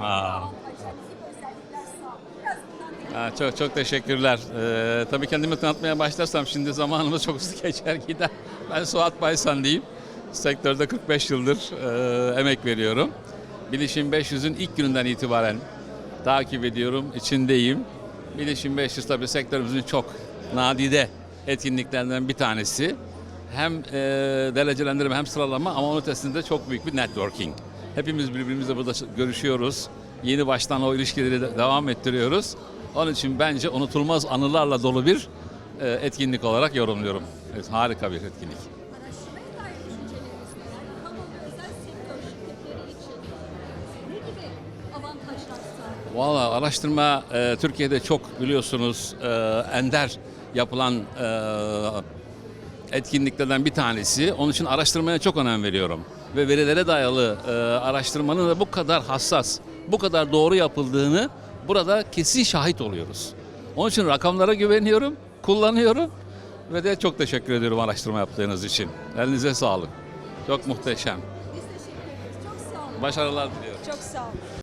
Bundan Ha, çok çok teşekkürler. Ee, tabii kendimi tanıtmaya başlarsam şimdi zamanımız çok hızlı geçer gider. Ben Suat Baysan diyeyim. Sektörde 45 yıldır e, emek veriyorum. Bilişim 500'ün ilk gününden itibaren takip ediyorum, içindeyim. Bilişim 500 tabii sektörümüzün çok nadide etkinliklerinden bir tanesi. Hem e, derecelendirme hem sıralama ama onun ötesinde çok büyük bir networking. Hepimiz birbirimizle burada görüşüyoruz. Yeni baştan o ilişkileri de devam ettiriyoruz. Onun için bence unutulmaz anılarla dolu bir e, etkinlik olarak yorumluyorum. Evet, harika bir etkinlik. Valla araştırma e, Türkiye'de çok biliyorsunuz e, ender yapılan e, etkinliklerden bir tanesi. Onun için araştırmaya çok önem veriyorum. Ve verilere dayalı e, araştırmanın da bu kadar hassas, bu kadar doğru yapıldığını burada kesin şahit oluyoruz. Onun için rakamlara güveniyorum, kullanıyorum ve de çok teşekkür ediyorum araştırma yaptığınız için. Elinize sağlık. Çok muhteşem. Biz teşekkür ederiz. Çok sağ olun. Başarılar diliyorum. Çok sağ olun.